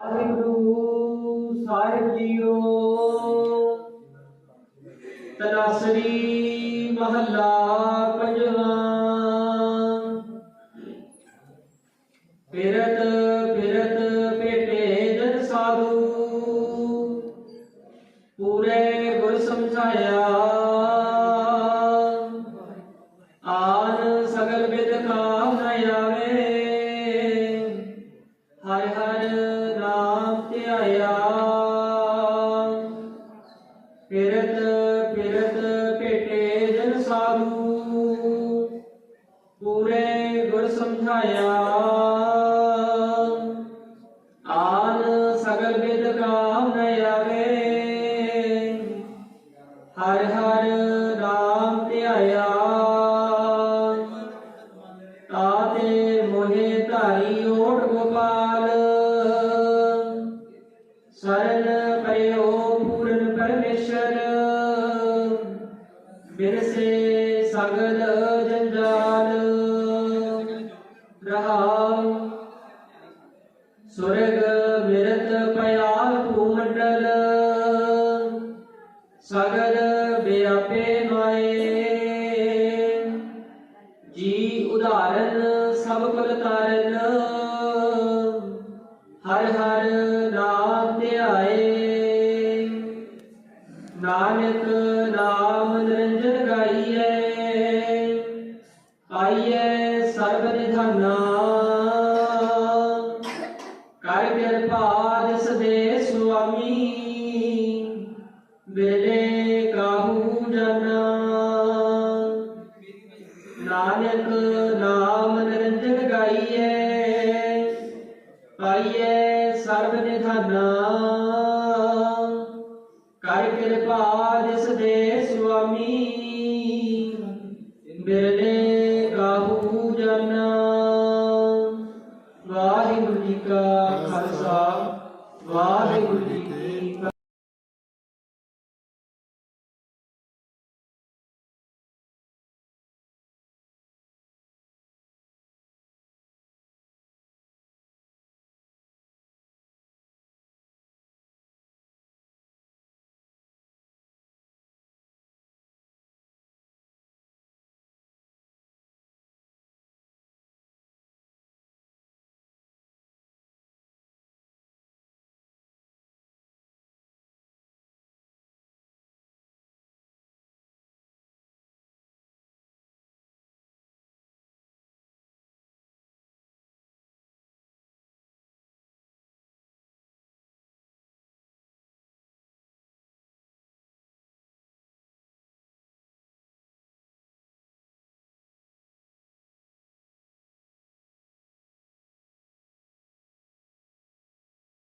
ਵਾਹਿਗੁਰੂ ਸਾਹਿਬ JIO. ਤਨਾਸਰੀ ਮਹੱਲਾ ਪੰਜਵਾਂ। ਫਿਰਤ ਫਿਰਤ ਭੇਟੇ ਜਨ ਸਾਧੂ। ਪੂਰੇ ਗੁਰ ਸਮਝਾਇਆ ਧਿਆਇਆ ਫਿਰਤ ਫਿਰਤ ਭੇਟੇ ਜਨ ਸਾਧੂ। ਪੂਰੇ ਗੁਰ ਸਮਝਾਇਆ। ਆਨ ਸਗਲ ਵਿਦ ਕਾਮ ਨ ਆਵੇ। ਹਰ ਹਰ ਨਾਮ ਧਿਆਇਆ। ਤਾਤੇ ਮੋਹਿ ਧਾਰੀ ਓਟ ਗੋਪਾਲ। ਸਰਨ ਕਰਿਓ ਪੂਰਨ ਪਰਮੇਸ਼ਰ, ਬਿਰਸੇ ਸਗਲ ਜੰਜਾਲ। ਰਹਾਉ, ਸੁਰਗ ਮਿਰਤ ਪਿਆਲ ਭੂਮੰਡਲ, ਸਗਲ ਵਿਆਪੇ ਮਾਏ। ਜੀ ਉਦਾਹਰਨ ਸਭ ਕੁਲ ਤਾਰਨ, ਹਰ ਹਰ ਨਾਮ ਨਾਨਕ ਨਾਮ ਨਿਰੰਜਨ ਗਾਈਐ ਆਈਐ ਸਰਬ ਨਿਧਾਨਾ। ਕਰ ਕਿਰਪਾ ਜਿਸ ਦੇ ਸੁਆਮੀ ਵੇਲੇ ਕਾਹੂ ਜਾਨਾ। ਨਾਨਕ ਨਾਮ ਨਿਰੰਜਨ ਗਾਈਐ, ਪਾਈਐ ਸਰਬ ਨਿਧਾਨਾ। ਬਿਰਲੇ ਕਾਹੂ ਜਾਨਾ। ਵਾਹਿਗੁਰੂ ਜੀ ਕਾ ਖਾਲਸਾ ਵਾਹਿਗੁਰੂ ਜੀ ਕੀ